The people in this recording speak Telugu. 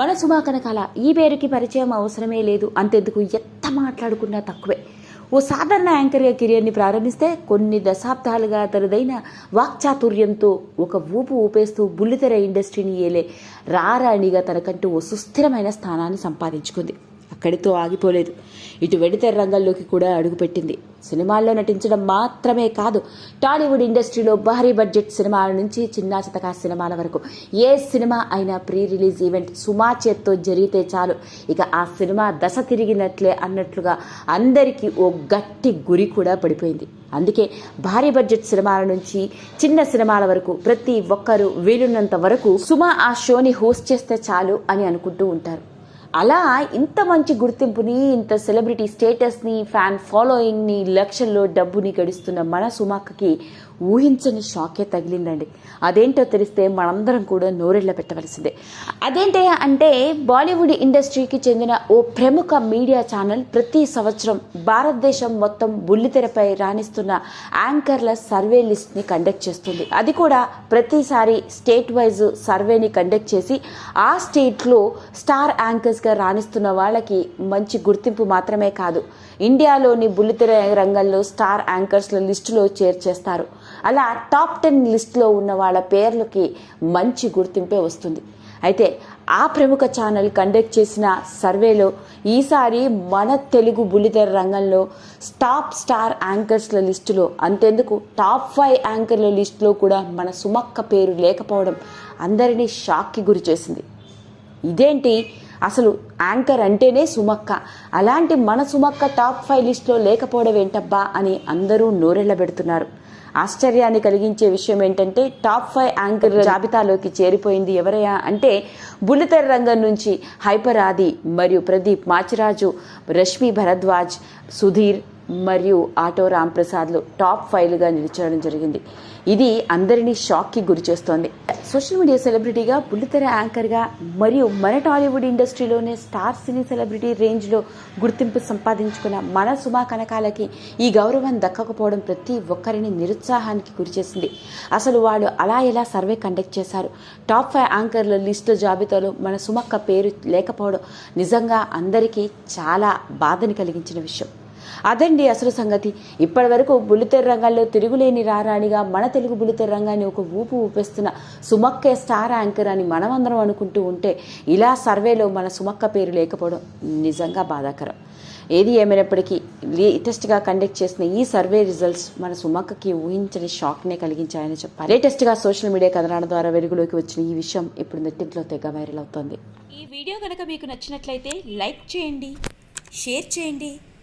మన సుమా కనకాల ఈ పేరుకి పరిచయం అవసరమే లేదు అంతెందుకు ఎంత మాట్లాడుకున్నా తక్కువే. ఓ సాధారణ యాంకర్గా కెరియర్ని ప్రారంభిస్తే కొన్ని దశాబ్దాలుగా తనదైన వాక్చాతుర్యంతో ఒక ఊపు ఊపేస్తూ బుల్లితెర ఇండస్ట్రీని ఏలే రారాణిగా తనకంటూ ఓ సుస్థిరమైన స్థానాన్ని సంపాదించుకుంది. అక్కడితో ఆగిపోలేదు. ఇటు వెడితెర రంగంలోకి కూడా అడుగుపెట్టింది. సినిమాల్లో నటించడం మాత్రమే కాదు టాలీవుడ్ ఇండస్ట్రీలో భారీ బడ్జెట్ సినిమాల నుంచి చిన్నా చితకా సినిమాల వరకు. ఏ సినిమా అయినా ప్రీ రిలీజ్ ఈవెంట్ సుమా చేత్తో జరిగితే చాలు. ఇక ఆ సినిమా దశ తిరిగినట్లే అన్నట్లుగా అందరికీ ఓ గట్టి గురి కూడా పడిపోయింది. అందుకే భారీ బడ్జెట్ సినిమాల నుంచి చిన్న సినిమాల వరకు ప్రతి ఒక్కరూ వీలున్నంత వరకు సుమా ఆ షోని హోస్ట్ చేస్తే చాలు అని అనుకుంటూ ఉంటారు. అలా ఇంత మంచి గుర్తింపుని ఇంత సెలబ్రిటీ స్టేటస్ని ఫ్యాన్ ఫాలోయింగ్ని లక్షల్లో డబ్బుని గడిస్తున్న మన సుమాకకి ఊహించని షాకే తగిలిందండి. అదేంటో తెలిస్తే మనందరం కూడా నోరెళ్ళ పెట్టవలసిందే. అదేంటే అంటే బాలీవుడ్ ఇండస్ట్రీకి చెందిన ఓ ప్రముఖ మీడియా ఛానల్ ప్రతి సంవత్సరం భారతదేశం మొత్తం బుల్లితెరపై రాణిస్తున్న యాంకర్ల సర్వే లిస్ట్ని కండక్ట్ చేస్తుంది. అది కూడా ప్రతిసారి స్టేట్ వైజ్ సర్వేని కండక్ట్ చేసి ఆ స్టేట్లో స్టార్ యాంకర్స్గా రాణిస్తున్న వాళ్ళకి మంచి గుర్తింపు మాత్రమే కాదు ఇండియాలోని బుల్లితెర రంగంలో స్టార్ యాంకర్స్ల లిస్టులో చేర్చేస్తారు. అలా టాప్ టెన్ లిస్ట్లో ఉన్న వాళ్ళ పేర్లకి మంచి గుర్తింపే వస్తుంది. అయితే ఆ ప్రముఖ ఛానల్ కండక్ట్ చేసిన సర్వేలో ఈసారి మన తెలుగు బుల్లితెర రంగంలో టాప్ స్టార్ యాంకర్స్ల లిస్టులో అంతెందుకు టాప్ ఫైవ్ యాంకర్ల లిస్టులో కూడా మన సుమక్క పేరు లేకపోవడం అందరినీ షాక్కి గురి చేసింది. ఇదేంటి? అసలు యాంకర్ అంటేనే సుమక్క. అలాంటి మన సుమక్క టాప్ ఫైవ్ లిస్ట్లో లేకపోవడం ఏంటబ్బా అని అందరూ నోరెళ్ళబెడుతున్నారు. ఆశ్చర్యాన్ని కలిగించే విషయం ఏంటంటే టాప్ ఫైవ్ యాంకర్ జాబితాలోకి చేరిపోయింది ఎవరయ్యా అంటే బుల్లితెర రంగం నుంచి హైపర్ ఆది మరియు ప్రదీప్ మాచిరాజు రష్మి భరద్వాజ్ సుధీర్ మరియు ఆటో రామ్ ప్రసాద్లు టాప్ ఫైవ్లుగా నిలిచడం జరిగింది. ఇది అందరినీ షాక్కి గురి చేస్తోంది సోషల్ మీడియా సెలబ్రిటీగా బుల్లితెర యాంకర్గా మరియు మన టాలీవుడ్ ఇండస్ట్రీలోనే స్టార్ సినీ సెలబ్రిటీ రేంజ్లో గుర్తింపు సంపాదించుకున్న మన సుమా కనకాలకి ఈ గౌరవం దక్కకపోవడం ప్రతి ఒక్కరిని నిరుత్సాహానికి గురిచేసింది. అసలు వాళ్ళు అలా ఎలా సర్వే కండక్ట్ చేశారు? టాప్ ఫైవ్ యాంకర్ల లిస్టు జాబితాలో మన సుమక్క పేరు లేకపోవడం నిజంగా అందరికీ చాలా బాధని కలిగించిన విషయం. అదండి అసలు సంగతి. ఇప్పటి వరకు బుల్లితెర రంగాల్లో తిరుగులేని రారాణిగా మన తెలుగు బుల్లితెర రంగాన్ని ఒక ఊపు ఊపేస్తున్న సుమక్కే స్టార్ యాంకర్ అని మనమందరం అనుకుంటూ ఉంటే ఇలా సర్వేలో మన సుమక్క పేరు లేకపోవడం నిజంగా బాధాకరం. ఏది ఏమైనప్పటికీ లేటెస్ట్గా కండక్ట్ చేసిన ఈ సర్వే రిజల్ట్స్ మన సుమక్కకి ఊహించని షాక్నే కలిగించాయని చెప్పాలి. లేటెస్ట్గా సోషల్ మీడియా కథనాల ద్వారా వెలుగులోకి వచ్చిన ఈ విషయం ఇప్పుడు నెట్టింట్లో తెగ వైరల్ అవుతోంది. ఈ వీడియో కనుక మీకు నచ్చినట్లయితే లైక్ చేయండి షేర్ చేయండి